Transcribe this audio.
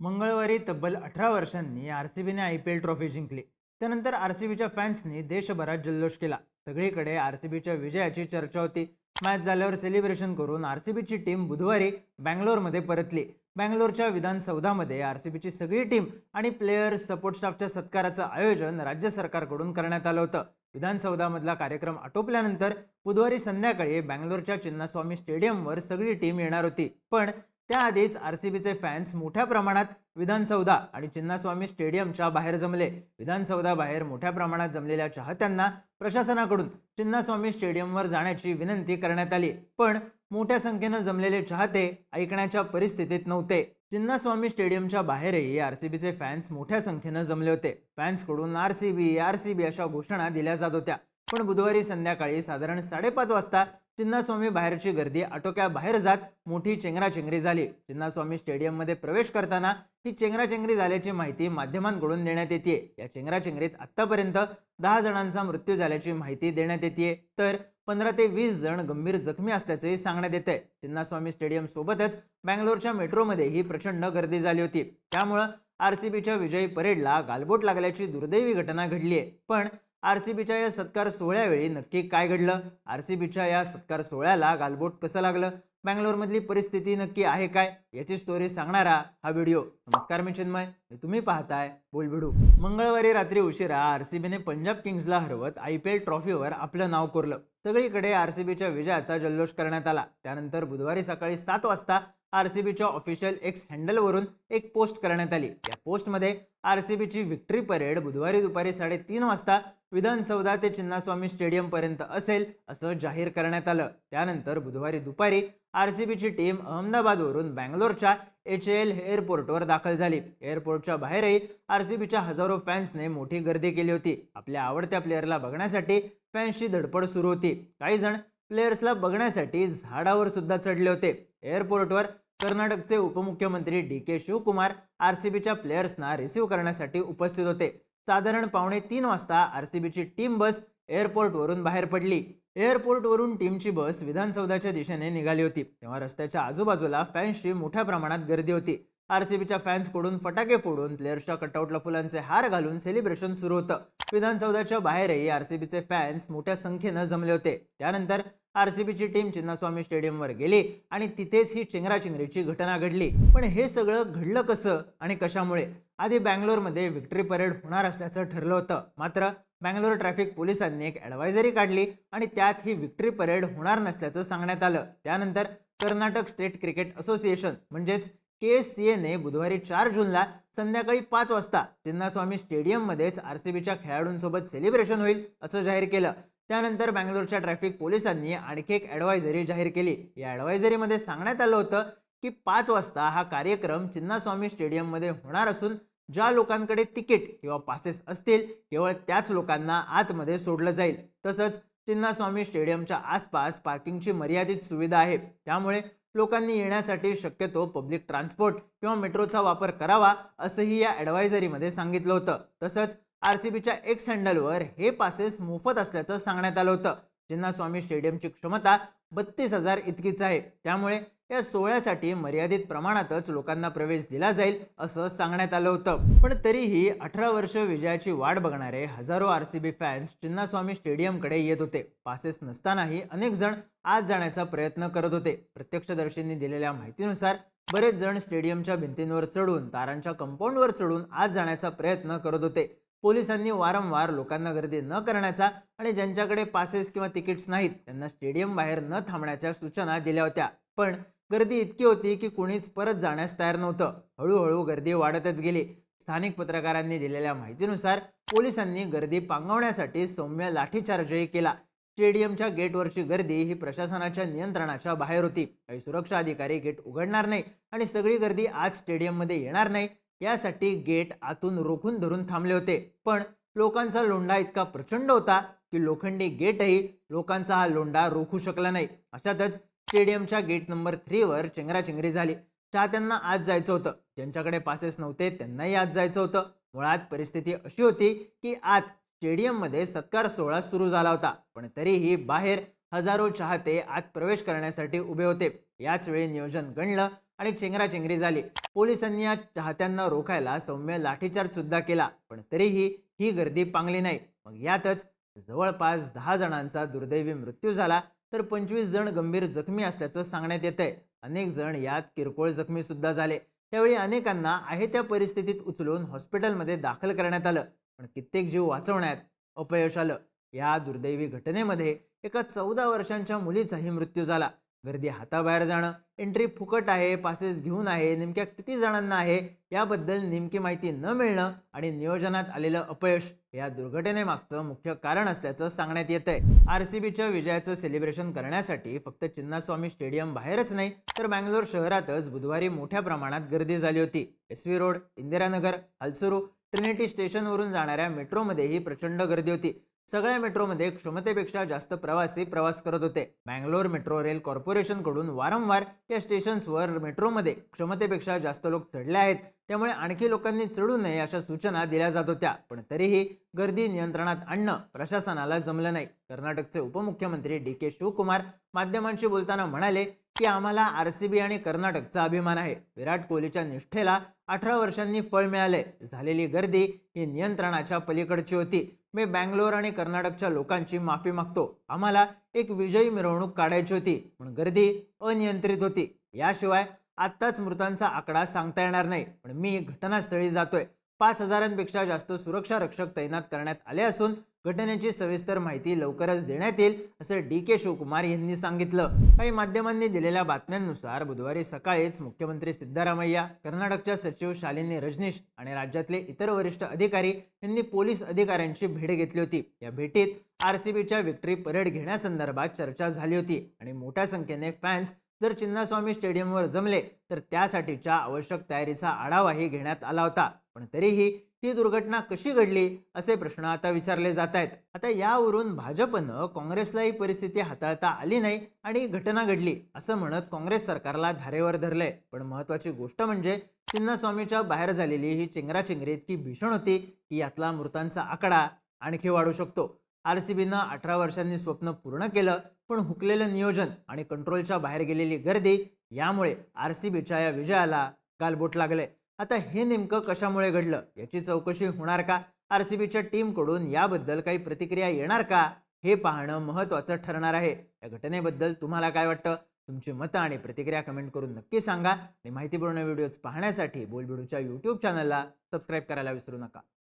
मंगळवारी तब्बल अठरा वर्षांनी आर सी बीने आय पी एल ट्रॉफी जिंकली. त्यानंतर आर सी बीच्या फॅन्सनी देशभरात जल्लोष केला. सगळीकडे आर सी बीच्या विजयाची चर्चा होती. मॅच झाल्यावर सेलिब्रेशन करून आर सी बीची टीम बुधवारी बँगलोरमध्ये परतली. बँगलोरच्या विधानसौधामध्ये आर सी बीची सगळी टीम आणि प्लेयर्स सपोर्ट स्टाफच्या सत्काराचं आयोजन राज्य सरकारकडून करण्यात आलं होतं. विधानसौधामधला कार्यक्रम आटोपल्यानंतर बुधवारी संध्याकाळी बँगलोरच्या चिन्नास्वामी स्टेडियमवर सगळी टीम येणार होती. पण त्याआधीच आर सी बीचे फॅन्स मोठ्या प्रमाणात विधानसौधा आणि चिन्नास्वामी स्टेडियमच्या बाहेर जमले. विधानसौधा बाहेर मोठ्या प्रमाणात जमलेल्या चाहत्यांना प्रशासनाकडून चिन्नास्वामी स्टेडियमवर जाण्याची विनंती करण्यात आली. पण मोठ्या संख्येनं जमलेले चाहते ऐकण्याच्या परिस्थितीत नव्हते. चिन्नास्वामी स्टेडियमच्या बाहेरही आर सी बीचे फॅन्स मोठ्या संख्येनं जमले होते. फॅन्सकडून R C B R C B अशा घोषणा दिल्या जात होत्या. पण बुधवारी संध्याकाळी साधारण साडेपाच वाजता चिन्नास्वामी बाहेरची गर्दी आटोक्याबाहेर जात मोठी चेंगराचेंगरी झाली. चिन्नास्वामी स्टेडियममध्ये प्रवेश करताना ही चेंगराचेंगरी झाल्याची माहिती माध्यमांकडून देण्यात येते. या चेंगराचेंगरीत आतापर्यंत दहा जणांचा मृत्यू झाल्याची माहिती देण्यात येते. तर पंधरा ते वीस जण गंभीर जखमी असल्याचंही सांगण्यात येत आहे चिन्नास्वामी स्टेडियम सोबतच बँगलोरच्या मेट्रोमध्येही प्रचंड गर्दी झाली होती. त्यामुळं आर सी बीच्या विजयी परेडला गालबोट लागल्याची दुर्दैवी घटना घडली आहे पण आर सी बीच्या या सत्कार सोहळ्यावेळी नक्की काय घडलं? आर सी बीच्या या सत्कार सोहळ्याला गालबोट कसं लागलं? बँगलोरमधली परिस्थिती नक्की आहे काय? याची स्टोरी सांगणारा हा व्हिडिओ नमस्कार मी चिन्मय. तुम्ही पाहताय बोलबिडू. मंगळवारी रात्री उशिरा आर सी बीने पंजाब किंग्सला हरवत आय पी एल ट्रॉफीवर आपलं नाव कोरलं. सगळीकडे आर सी बीच्या विजयाचा जल्लोष करण्यात आला. त्यानंतर बुधवारी सकाळी सात वाजता आर सी बीच्या ऑफिशियल एक्स हँडलवरून एक पोस्ट करण्यात आली. या पोस्टमध्ये आर सी बीची विक्ट्री परेड बुधवारी दुपारी साडेतीन वाजता विधानसौधा ते चिन्नास्वामी स्टेडियम पर्यंत असेल असं जाहीर करण्यात आलं. त्यानंतर बुधवारी दुपारी आर सी बीची टीम अहमदाबादवरून बँगलोरच्या एच एल एअरपोर्टवर दाखल झाली. एअरपोर्टच्या बाहेरही आर सी बीच्या हजारो फॅन्सने मोठी गर्दी केली होती. आपल्या आवडत्या प्लेअरला बघण्यासाठी फॅन्सची धडपड सुरू होती. काही जण प्लेयर्सला बघण्यासाठी झाडावर सुद्धा चढले होते. एअरपोर्टवर कर्नाटकचे उपमुख्यमंत्री D K Shivakumar R C बीच्या प्लेयर्सना रिसीव्ह करण्यासाठी उपस्थित होते. साधारण पावणे तीन वाजता आर सी बीची टीम बस एअरपोर्टवरून बाहेर पडली. एअरपोर्टवरून टीमची बस विधानसौधाच्या दिशेने निघाली होती. तेव्हा रस्त्याच्या आजूबाजूला फॅन्सची मोठ्या प्रमाणात गर्दी होती. आर सी बीच्या फॅन्सकडून फटाके फोडून प्लेयर्सच्या कटआउटला फुलांचे हार घालून सेलिब्रेशन सुरू होतं. विधानसौधाच्या बाहेरही आर सी बीचे फॅन्स मोठ्या संख्येनं जमले होते. त्यानंतर आर सी बीची टीम चिन्नास्वामी स्टेडियमवर गेली आणि तिथेच ही चिंगराचिंगरीची घटना घडली. पण हे सगळं घडलं कसं आणि कशामुळे? आधी बँगलोरमध्ये विक्ट्री परेड होणार असल्याचं ठरलं होतं. मात्र बँगलोर ट्रॅफिक पोलिसांनी एक ॲडवायझरी काढली आणि त्यात ही विक्ट्री परेड होणार नसल्याचं सांगण्यात आलं. त्यानंतर कर्नाटक स्टेट क्रिकेट असोसिएशन म्हणजेच के सी एने बुधवारी चार जूनला संध्याकाळी पाच वाजता चिन्नास्वामी स्टेडियममध्येच आर सी बीच्या खेळाडूंसोबत सेलिब्रेशन होईल असं जाहीर केलं. त्यानंतर बँगलोरच्या ट्रॅफिक पोलिसांनी आणखी एक ॲडवायझरी जाहीर केली. या ॲडवायझरीमध्ये सांगण्यात आलं होतं की पाच वाजता हा कार्यक्रम चिन्नास्वामी स्टेडियममध्ये होणार असून ज्या लोकांकडे तिकीट किंवा पासेस असतील केवळ त्याच लोकांना आतमध्ये सोडलं जाईल. तसंच चिन्नास्वामी स्टेडियमच्या आसपास पार्किंगची मर्यादित सुविधा आहे. त्यामुळे लोकांनी येण्यासाठी शक्यतो पब्लिक ट्रान्सपोर्ट किंवा मेट्रोचा वापर करावा असंही या ॲडवायझरीमध्ये सांगितलं होतं. तसंच आर सी बीच्या एक्स हँडलवर हे पासेस मोफत असल्याचं सांगण्यात आलं होतं. चिन्नास्वामी स्टेडियमची क्षमता बत्तीस हजार इतकीच आहे. त्यामुळे या सोहळ्यासाठी मर्यादित प्रमाणातच लोकांना प्रवेश दिला जाईल असं सांगण्यात आलं होतं. पण तरीही अठरा वर्ष विजयाची वाट बघणारे हजारो R C B fans Chinnaswamy स्टेडियमकडे येत होते. पासेस नसतानाही अनेक जण आत जाण्याचा प्रयत्न करत होते. प्रत्यक्षदर्शींनी दिलेल्या माहितीनुसार बरेच जण स्टेडियमच्या भिंतींवर चढून तारांच्या कंपाऊंडवर चढून आत जाण्याचा प्रयत्न करत होते. पोलिसांनी वारंवार लोकांना गर्दी न करण्याचा आणि ज्यांच्याकडे पासेस किंवा तिकीट्स नाहीत त्यांना स्टेडियम बाहेर न थांबण्याच्या सूचना दिल्या होत्या. पण गर्दी इतकी होती की कुणीच परत जाण्यास तयार नव्हतं. हळूहळू गर्दी वाढतच गेली. स्थानिक पत्रकारांनी दिलेल्या माहितीनुसार पोलिसांनी गर्दी पांगवण्यासाठी सौम्य लाठीचार्जही केला. स्टेडियमच्या गेटवरची गर्दी ही प्रशासनाच्या नियंत्रणाच्या बाहेर होती. काही सुरक्षा अधिकारी गेट उघडणार नाही आणि सगळी गर्दी आज स्टेडियममध्ये येणार नाही. यासाठी गेट आतून रोखून धरून थांबले होते. पण लोकांचा लोंढा इतका प्रचंड होता की लोखंडी गेटही लोकांचा हा लोंढा रोखू शकला नाही. अशातच स्टेडियमच्या गेट नंबर थ्रीवर चेंगराचेंगरी झाली. चाहत्यांना आज जायचं होतं. ज्यांच्याकडे पासेस नव्हते त्यांनाही आज जायचं होतं. मुळात परिस्थिती अशी होती की आत स्टेडियममध्ये सत्कार सोहळा सुरू झाला होता. पण तरीही बाहेर हजारो चाहते आत प्रवेश करण्यासाठी उभे होते. याच वेळी नियोजन गणलं आणि चेंगराचेंगरी झाली. पोलिसांनी या चाहत्यांना रोखायला सौम्य लाठीचार्ज सुद्धा केला. पण तरीही ही गर्दी पांगली नाही. मग यातच जवळपास दहा जणांचा दुर्दैवी मृत्यू झाला. तर पंचवीस जण गंभीर जखमी असल्याचं सांगण्यात येत आहे अनेक जण यात किरकोळ जखमी सुद्धा झाले. त्यावेळी अनेकांना आहे त्या परिस्थितीत उचलून हॉस्पिटलमध्ये दाखल करण्यात आलं. पण कित्येक जीव वाचवण्यात अपयश आलं. या दुर्दैवी घटनेमध्ये एका चौदा वर्षांच्या मुलीचाही मृत्यू झाला. गर्दी हाताबाहेर जाणं एंट्री फुकट आहे पासेस घेऊन आहे नेमक्या किती जणांना आहे याबद्दल नेमकी माहिती न मिळणं आणि नियोजनात आलेलं अपयश या दुर्घटनेमागचं मुख्य कारण असल्याचं सांगण्यात येत आहे आर सी बीच्या विजयाचं सेलिब्रेशन करण्यासाठी फक्त चिन्नास्वामी स्टेडियम बाहेरच नाही तर बँगलोर शहरातच बुधवारी मोठ्या प्रमाणात गर्दी झाली होती. S V road Indiranagar Halasuru Trinity स्टेशनवरून जाणाऱ्या मेट्रोमध्येही प्रचंड गर्दी होती. सगळ्या मेट्रोमध्ये क्षमतेपेक्षा जास्त प्रवासी प्रवास करत होते. बँगलोर मेट्रो रेल कॉर्पोरेशनकडून वारंवार या स्टेशन्सवर मेट्रोमध्ये क्षमतेपेक्षा जास्त लोक चढले आहेत. त्यामुळे आणखी लोकांनी चढू नये अशा सूचना दिल्या जात होत्या. पण तरीही गर्दी नियंत्रणात आणणं प्रशासनाला जमलं नाही. कर्नाटकचे उपमुख्यमंत्री डी के शिवकुमार माध्यमांशी बोलताना म्हणाले की आम्हाला आर सी बी आणि कर्नाटकचा अभिमान आहे. विराट कोहलीच्या निष्ठेला अठरा वर्षांनी फळ मिळाले. झालेली गर्दी ही नियंत्रणाच्या पलीकडची होती. मी बँगलोर आणि कर्नाटकच्या लोकांची माफी मागतो. आम्हाला एक विजयी मिरवणूक काढायची होती पण गर्दी अनियंत्रित होती. याशिवाय आत्ताच मृतांचा आकडा सांगता येणार नाही पण मी घटनास्थळी जातोय. पाच हजारांपेक्षा जास्त सुरक्षा रक्षक तैनात करण्यात आले असून घटनेची सविस्तर माहिती लवकरच देण्यात येईल असं डी के शिवकुमार यांनी सांगितलं. काही माध्यमांनी दिलेल्या बातम्यांनुसार बुधवारी सकाळीच मुख्यमंत्री सिद्धरामय्या कर्नाटकच्या सचिव शालिनी रजनीश आणि राज्यातले इतर वरिष्ठ अधिकारी यांनी पोलीस अधिकाऱ्यांची भेट घेतली होती. या भेटीत आर सी बीच्या विक्ट्री परेड घेण्यासंदर्भात चर्चा झाली होती आणि मोठ्या संख्येने फॅन्स जर चिन्नास्वामी स्टेडियमवर जमले तर त्यासाठीच्या आवश्यक तयारीचा आढावाही घेण्यात आला होता. पण तरीही ही दुर्घटना कशी घडली असे प्रश्न आता विचारले जात आहेत आता यावरून भाजपनं काँग्रेसला ही परिस्थिती हाताळता आली नाही आणि घटना घडली असं म्हणत काँग्रेस सरकारला धारेवर धरलंय. पण महत्वाची गोष्ट म्हणजे चिन्नास्वामीच्या बाहेर झालेली ही चिंगराचिंगरी इतकी भीषण होती की यातला मृतांचा आकडा आणखी वाढू शकतो. आर सी बीनं अठरा वर्षांनी स्वप्न पूर्ण केलं पण हुकलेलं नियोजन आणि कंट्रोलच्या बाहेर गेलेली गर्दी यामुळे आर सी बीच्या या विजयाला गालबोट लागले. आता हे नेमकं कशामुळे घडलं? याची चौकशी होणार का? आर सी बीच्या टीमकडून याबद्दल काही प्रतिक्रिया येणार का? हे पाहणं महत्त्वाचं ठरणार आहे. या घटनेबद्दल तुम्हाला काय वाटतं? तुमची मतं आणि प्रतिक्रिया कमेंट करून नक्की सांगा. आणि माहितीपूर्ण व्हिडिओज पाहण्यासाठी बोलबिडूच्या यूट्यूब चॅनलला सबस्क्राईब करायला विसरू नका.